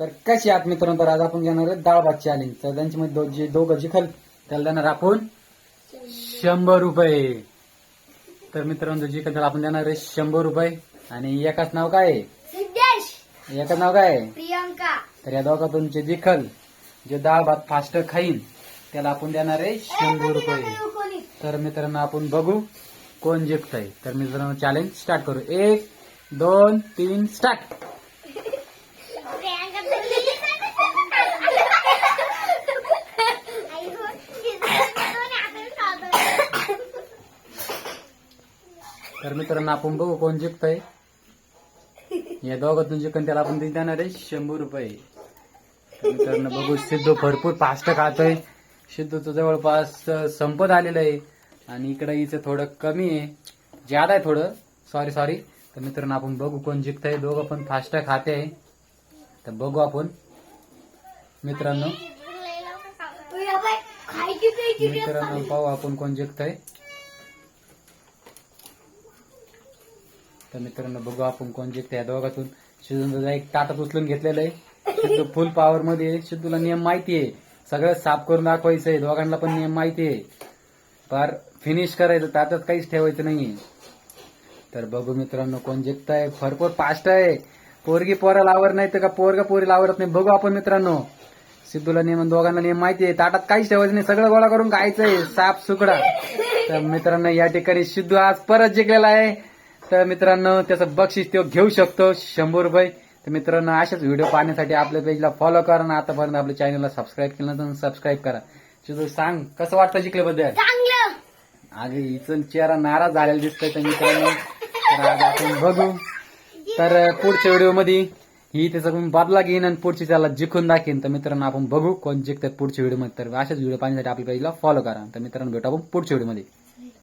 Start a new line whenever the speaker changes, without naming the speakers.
तर कशी आहात मित्रांनो तर आज आपण घेणार आहे डाळ भात चॅलेंज तर त्यांच्यामध्ये जे दोघं जिखल त्याला देणार आपण शंभर रुपये. तर मित्रांनो जिखल त्याला आपण देणार आहे शंभर रुपये. आणि एकाच नाव काय आहे? एकाच नाव काय आहे?
प्रियंका.
तर या दोघातून जे जिखल जे डाळ भात फास्ट खाईन त्याला आपण देणार आहे शंभर रुपये. तर मित्रांनो आपण बघू कोण जिंकतंय. तर मित्रांनो चॅलेंज स्टार्ट करू. एक दोन तीन स्टार्ट
प्रियंका तर गेली. आई हो, दोन्ही हाताने खातो.
तर मित्रांनो आपण बघू कोण जिंकतंय. या दोघातून जिंकून त्याला आपण देणार आहे शंभर रुपये. तर मित्रांनो बघू सिद्धू भरपूर फास्ट खातोय. सिद्धूचं जवळपास संपत आलेलं आहे. आणि इकडं हिचं थोडं कमी आहे. ज्यादा आहे थोडं. सॉरी सॉरी तर मित्रांनो आपण बघू कोण जिंकतंय. दोघं पण फास्ट खाते आहे. तर बघू आपण. मित्रांनो. मित्रांनो पाहू आपण कोण जिंकतंय. तर मित्रांनो बघू आपण कोण जिंकते या दोघातून शिजून एक ताटात उचलून घेतलेलं आहे. सिद्धू फुल पॉवर मध्ये सिद्धूला नियम माहिती आहे. सगळं साफ करून दाखवायचं आहे. दोघांना पण नियम माहिती आहे. फार फिनिश करायचं ताटात काहीच ठेवायचं नाहीये. तर बघू मित्रांनो कोण जिंकताय. भरपूर फास्ट आहे. पोरगी पोराला आवर नाही तर का पोरगा पोरीला आवडत नाही. बघू आपण मित्रांनो. सिद्धूला नियम दोघांना नियम माहिती आहे. ताटात काहीच ठेवायचं नाही. सगळं गोळा करून खायचंय. साफ सुकडा तर मित्रांनो या ठिकाणी सिद्धू आज परत जिंकलेला आहे. तर मित्रांनो त्याचं बक्षीस तो घेऊ शकतो शंभर रुपये. तर मित्रांनो अशाच व्हिडिओ पाहण्यासाठी आपल्या पेजला फॉलो करा आणि आतापर्यंत आपल्या चॅनलला सबस्क्राईब केलं नसेल तर सबस्क्राईब करा. सिद्धू सांग कसं वाटतं जिंकल्याबद्दल अगे हिचं चेहरा नाराज झालेला दिसतोय तर मित्रांनो. तर आज आपण बघू. तर पुढच्या व्हिडिओमध्ये ही त्याचा पण बदला घेईन आणि पुढची त्याला जिंकून दाखीन. तर मित्रांनो आपण बघू कोण जिंकतात पुढच्या व्हिडिओमध्ये तर अशाच व्हिडिओ पाहण्यासाठी आपल्या पेजला फॉलो करा. तर मित्रांनो भेटू आपण पुढच्या व्हिडिओमध्ये